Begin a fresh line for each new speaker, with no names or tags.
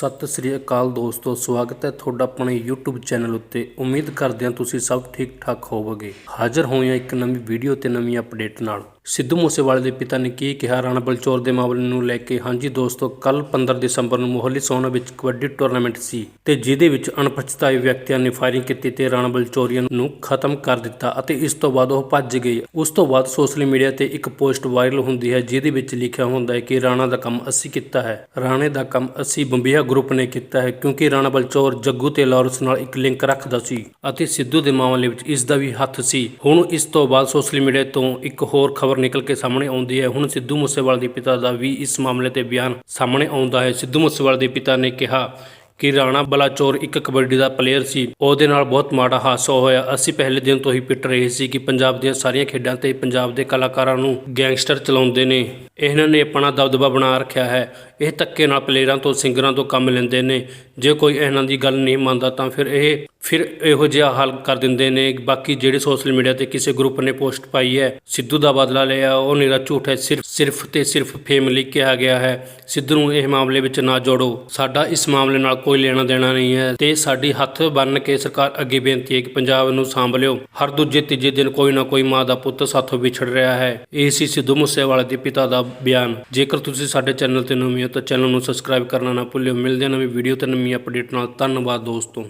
ਸਤਿ ਸ੍ਰੀ ਅਕਾਲ ਦੋਸਤੋ, ਸਵਾਗਤ ਹੈ ਤੁਹਾਡਾ ਆਪਣੇ YouTube ਚੈਨਲ ਉੱਤੇ। ਉਮੀਦ ਕਰਦੇ ਹਾਂ ਤੁਸੀਂ ਸਭ ਠੀਕ ਠਾਕ ਹੋਵੋਗੇ। ਹਾਜ਼ਰ ਹੋਏ ਹਾਂ ਇੱਕ ਨਵੀਂ ਵੀਡੀਓ ਤੇ ਨਵੀਂ ਅਪਡੇਟ ਨਾਲ। ਸਿੱਧੂ ਮੂਸੇਵਾਲੇ ਦੇ ਪਿਤਾ ਨੇ ਕੀ ਕਿਹਾ? ਰਾਣਾ ਬਲਚੌਰ ਦੇ ਮਾਮਲੇ ਨੂੰ ਲੈ ਕੇ, ਹਾਂਜੀ ਦੋਸਤੋ ਕੱਲ 15 ਦਸੰਬਰ ਨੂੰ ਮੋਹਾਲੀ ਸੋਨਾ ਵਿੱਚ ਕਬੱਡੀ ਟੂਰਨਾਮੈਂਟ ਸੀ ਤੇ ਜਿਹਦੇ ਵਿੱਚ ਅਣਪਛਤਾਏ ਵਿਅਕਤੀਆਂ ਨੇ ਫਾਇਰਿੰਗ ਕੀਤੀ ਤੇ ਰਾਣਾ ਬਲਚੌਰੀਆ ਨੂੰ ਖਤਮ ਕਰ ਦਿੱਤਾ ਅਤੇ ਇਸ ਤੋਂ ਬਾਅਦ ਉਹ ਭੱਜ ਗਏ। ਉਸ ਤੋਂ ਬਾਅਦ ਸੋਸ਼ਲ ਮੀਡੀਆ ਤੇ ਇੱਕ ਪੋਸਟ ਵਾਇਰਲ ਹੁੰਦੀ ਹੈ, ਜਿਹਦੇ ਵਿੱਚ ਲਿਖਿਆ ਹੁੰਦਾ ਹੈ ਕਿ ਰਾਣਾ ਦਾ ਕੰਮ ਅਸੀਂ ਕੀਤਾ ਹੈ। ਰਾਣੇ ਦਾ ਕੰਮ ਅਸੀਂ ਬੰਬੀਹਾ ਗਰੁੱਪ ਨੇ ਕੀਤਾ ਹੈ, ਕਿਉਂਕਿ ਰਾਣਾ ਬਲਚੌਰ ਜੱਗੂ ਤੇ ਲਾਰੈਂਸ ਨਾਲ ਇੱਕ ਲਿੰਕ ਰੱਖਦਾ ਸੀ ਅਤੇ ਸਿੱਧੂ ਦੇ ਮਾਮਲੇ ਵਿੱਚ ਇਸ ਦਾ ਵੀ ਹੱਥ ਸੀ। ਹੁਣ ਇਸ ਤੋਂ ਬਾਅਦ ਸੋਸ਼ਲ ਮੀਡੀਆ ਤੋਂ ਇੱਕ ਹੋਰ ਖਬਰ ਨਿਕਲ ਕੇ ਸਾਹਮਣੇ ਆਉਂਦੀ ਹੈ। ਹੁਣ ਸਿੱਧੂ ਮੂਸੇਵਾਲੇ ਦੇ ਪਿਤਾ ਦਾ ਵੀ ਇਸ ਮਾਮਲੇ ਤੇ ਬਿਆਨ ਸਾਹਮਣੇ ਆਉਂਦਾ ਹੈ। ਸਿੱਧੂ ਮੂਸੇਵਾਲੇ ਦੇ ਪਿਤਾ ਨੇ ਕਿਹਾ ਕਿ ਰਾਣਾ ਬਲਾਚੌਰ ਇੱਕ ਕਬੱਡੀ ਦਾ ਪਲੇਅਰ ਸੀ। ਉਹਦੇ ਨਾਲ ਬਹੁਤ ਮਾੜਾ ਹਾਦਸਾ ਹੋਇਆ। ਅਸੀਂ ਪਹਿਲੇ ਦਿਨ ਤੋਂ ਹੀ ਪਿੱਟ ਰਹੇ ਸੀ ਕਿ ਪੰਜਾਬ ਦੀਆਂ ਸਾਰੀਆਂ ਖੇਡਾਂ ਤੇ ਪੰਜਾਬ ਦੇ ਕਲਾਕਾਰਾਂ ਨੂੰ ਗੈਂਗਸਟਰ ਚਲਾਉਂਦੇ ਨੇ। ਇਹਨਾਂ ਨੇ ਆਪਣਾ ਦਬਦਬਾ ਬਣਾ ਰੱਖਿਆ ਹੈ। ਇਹ ਧੱਕੇ ਨਾਲ ਪਲੇਅਰਾਂ ਤੋਂ, ਸਿੰਗਰਾਂ ਤੋਂ ਕੰਮ ਲੈਂਦੇ ਨੇ। ਜੇ ਕੋਈ ਇਹਨਾਂ ਦੀ ਗੱਲ ਨਹੀਂ ਮੰਨਦਾ ਤਾਂ ਫਿਰ ਇਹ, ਫਿਰ ਇਹੋ ਜਿਹਾ ਹੱਲ ਕਰ ਦਿੰਦੇ ਨੇ। ਬਾਕੀ ਜਿਹੜੇ ਸੋਸ਼ਲ ਮੀਡੀਆ ਤੇ ਕਿਸੇ ਗਰੁੱਪ ਨੇ ਪੋਸਟ ਪਾਈ ਹੈ, ਸਿੱਧੂ ਦਾ ਬਦਲਾ ਲਿਆ, ਉਹ ਨਿਰਾ ਝੂਠ ਹੈ। ਸਿਰਫ ਸਿਰਫ ਤੇ ਸਿਰਫ ਫੇਮ ਲਈ ਕਿਹਾ ਗਿਆ ਹੈ। ਸਿੱਧੂ ਨੂੰ ਇਹ ਮਾਮਲੇ ਵਿੱਚ ਨਾ ਜੋੜੋ। ਸਾਡਾ ਇਸ ਮਾਮਲੇ ਨਾਲ ਕੋਈ ਲੈਣਾ ਦੇਣਾ ਨਹੀਂ ਹੈ ਤੇ ਸਾਡੀ ਹੱਥ ਬੰਨ ਕੇ ਸਰਕਾਰ ਅੱਗੇ ਬੇਨਤੀ ਹੈ ਕਿ ਪੰਜਾਬ ਨੂੰ ਸਾਂਭ ਲਿਓ ਹਰ ਦੂਜੇ ਤੀਜੇ ਦਿਨ ਕੋਈ ਨਾ ਕੋਈ ਮਾਂ ਦਾ ਪੁੱਤ ਸਾਥੋਂ ਵਿਛੜ ਰਿਹਾ ਹੈ। ਇਹ ਸੀ ਸਿੱਧੂ ਮੂਸੇਵਾਲੇ ਦੇ ਪਿਤਾ ਦਾ ਬਿਆਨ ਜੇਕਰ ਤੁਸੀਂ ਸਾਡੇ ਚੈਨਲ ਤੇ ਨਵੇਂ ਹੋ ਤਾਂ ਚੈਨਲ ਨੂੰ ਸਬਸਕ੍ਰਾਈਬ ਕਰਨਾ ਨਾ ਭੁੱਲਿਓ। ਮਿਲਦੇ ਹਾਂ ਨਵੀਂ ਵੀਡੀਓ ਤੇ ਨਵੀਂ ਅਪਡੇਟ ਨਾਲ। ਧੰਨਵਾਦ ਦੋਸਤੋ।